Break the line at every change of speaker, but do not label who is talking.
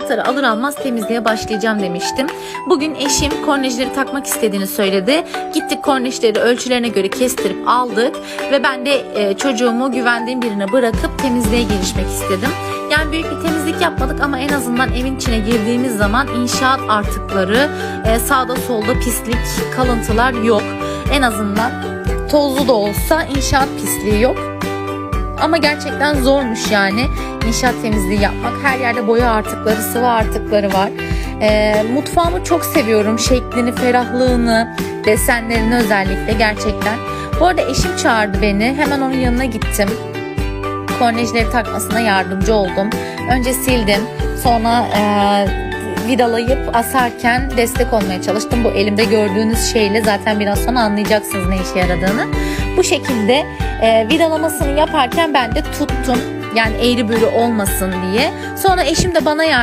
anahtarı alır almaz temizliğe başlayacağım demiştim. Bugün eşim kornejleri takmak istediğini söyledi. Gittik kornejleri ölçülerine göre kestirip aldık ve ben de e, çocuğumu güvendiğim birine bırakıp temizliğe girişmek istedim. Yani büyük bir temizlik yapmadık ama en azından evin içine girdiğimiz zaman inşaat artıkları, e, sağda solda pislik, kalıntılar yok. En azından tozlu da olsa inşaat pisliği yok. Ama gerçekten zormuş yani inşaat temizliği yapmak. Her yerde boya artıkları, sıvı artıkları var. E, mutfağımı çok seviyorum. Şeklini, ferahlığını, desenlerini özellikle gerçekten. Bu arada eşim çağırdı beni. Hemen onun yanına gittim kornejleri takmasına yardımcı oldum. Önce sildim. Sonra e, vidalayıp asarken destek olmaya çalıştım. Bu elimde gördüğünüz şeyle zaten biraz sonra anlayacaksınız ne işe yaradığını. Bu şekilde e, vidalamasını yaparken ben de tuttum. Yani eğri büğrü olmasın diye. Sonra eşim de bana yardım